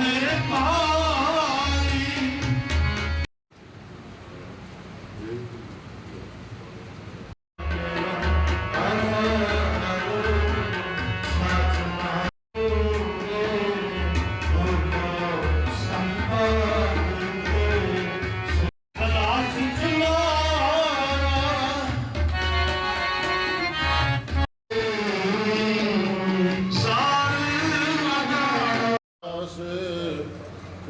Yeah.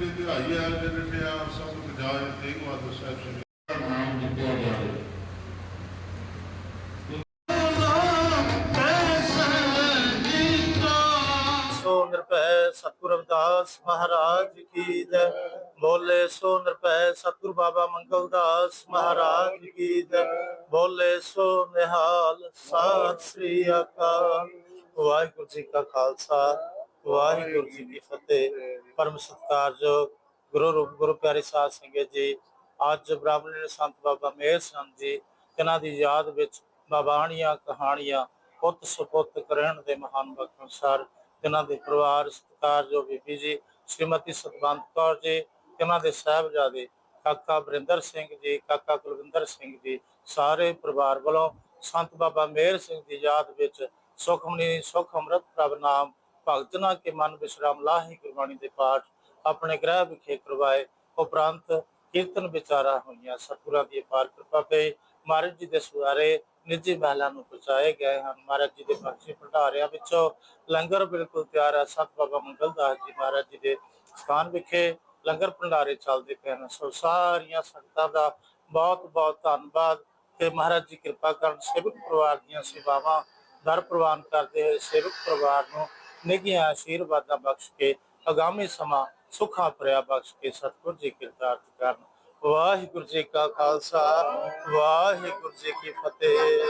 ਦੀ ਦਿਹਾਈ ਆ ਜੇ ਰੱਖਿਆ ਸਭ ਬਜਾਏ ਤੇਗ ਬਹਾਦਰ ਸਾਹਿਬ ਜੀ। ਦਾ ਨਾਮ ਜਪਿਆ ਜਾਵੇ ਸੋ ਨਿਰਭੈ ਸਤਿਗੁਰ ਰਵਿਦਾਸ ਮਹਾਰਾਜ ਕੀ ਜੈ। ਬੋਲੇ ਸੋ ਨਿਰਭੈ ਸਤਿਗੁਰ ਬਾਬਾ ਮੰਗਲ ਦਾਸ ਮਹਾਰਾਜ ਕੀ ਜੈ। ਬੋਲੇ ਸੋ ਨਿਹਾਲ ਸਤਿ ਸ੍ਰੀ ਅਕਾਲ। ਵਾਹਿਗੁਰੂ ਜੀ ਕਾ ਖਾਲਸਾ। ਵਾਹਿਗੁਰੂ ਜੀ ਕੀ ਫਤਿਹ, ਪਰਮ ਸਤਿਕਾਰਯੋਗ ਗੁਰੂ ਰੂਪ, ਗੁਰੂ ਪਿਆਰੇ ਸਾਧ ਸੰਗਤ ਜੀ, ਅੱਜ ਬ੍ਰਾਹਮਣ ਸੰਤ ਬਾਬਾ ਮੇਹਰ ਸਿੰਘ ਜੀ, ਇਹਨਾਂ ਦੀ ਯਾਦ ਵਿੱਚ ਬਾਬਾਣੀਆਂ ਕਹਾਣੀਆਂ ਪੁੱਤ ਸੁਪੁੱਤ ਕਰਨ ਦੇ ਮਹਾਨ ਬਖਸ਼ ਅਨੁਸਾਰ ਇਹਨਾਂ ਦੇ ਪਰਿਵਾਰ ਸਤਿਕਾਰ ਬੀਬੀ ਜੀ, ਸ਼੍ਰੀਮਤੀ ਸਤਵੰਤ ਕੌਰ ਜੀ, ਇਹਨਾਂ ਦੇ ਸਾਹਿਬਜ਼ਾਦੇ ਕਾਕਾ ਬਰਿੰਦਰ ਸਿੰਘ ਜੀ, ਕਾਕਾ ਕੁਲਵਿੰਦਰ ਸਿੰਘ ਜੀ, ਸਾਰੇ ਪਰਿਵਾਰ ਵੱਲੋਂ ਸੰਤ ਬਾਬਾ ਮੇਹਰ ਸਿੰਘ ਦੀ ਯਾਦ ਵਿੱਚ ਸੁਖਮਨੀ ਸੁਖ ਅੰਮ੍ਰਿਤ ਪ੍ਰਭ ਨਾਮ ਭਗਤਨਾ ਕੇ ਮਨ ਵਿਸ਼ਰਾਮ ਲਾਹੀ ਗੁਰਬਾਣੀ ਦੇ ਪਾਠ ਆਪਣੇ ਗ੍ਰਹਿ ਵਿਖੇ ਕਰਵਾਏ। ਉਪਰੰਤ ਕੀਰਤਨ ਵਿਚਾਰਾ ਹੋਈਆਂ। ਸਤਿਗੁਰਾਂ ਦੀ ਅਪਾਰ ਕਿਰਪਾ ਪਈ। ਮਹਾਰਾਜ ਜੀ ਦੇ ਸੁਆਰੇ ਨਿੱਜੀ ਮਹਿਲਾਂ ਨੂੰ ਪਹੁੰਚਾਏ ਗਏ ਹਨ। ਮਹਾਰਾਜ ਜੀ ਦੇ ਬਖਸ਼ੇ ਭੰਡਾਰਿਆਂ ਵਿੱਚੋਂ ਲੰਗਰ ਬਿਲਕੁਲ ਤਿਆਰ ਹੈ ਸਤ ਬਾਬਾ ਮੰਗਲ ਦਾਸ ਜੀ ਮਹਾਰਾਜ ਜੀ ਦੇ ਸਥਾਨ ਵਿਖੇ ਲੰਗਰ ਭੰਡਾਰੇ ਚੱਲਦੇ ਪਏ ਹਨ। ਸੋ ਸਾਰੀਆਂ ਸੰਗਤਾਂ ਦਾ ਬਹੁਤ ਬਹੁਤ ਧੰਨਵਾਦ ਤੇ ਮਹਾਰਾਜ ਜੀ ਕਿਰਪਾ ਕਰਨ ਸੇਵਕ ਪਰਿਵਾਰ ਦੀਆਂ ਸੇਵਾਵਾਂ ਦਰ ਪ੍ਰਵਾਨ ਕਰਦੇ ਹੋਏ ਸੇਵਕ ਪਰਿਵਾਰ ਨੂੰ ਨਿੱਘੀਆਂ ਆਸ਼ੀਰਵਾਦਾਂ ਬਖਸ਼ ਕੇ, ਅਗਾਮੀ ਸਮਾਂ ਸੁਖਾਂ ਭਰਿਆ ਬਖਸ਼ ਕੇ ਸਤਿਗੁਰ ਜੀ ਕਿਰਤਾਰਥ ਕਰਨ। ਵਾਹਿਗੁਰੂ ਜੀ ਕਾ ਖਾਲਸਾ, ਵਾਹਿਗੁਰੂ ਜੀ ਕੀ ਫਤਿਹ।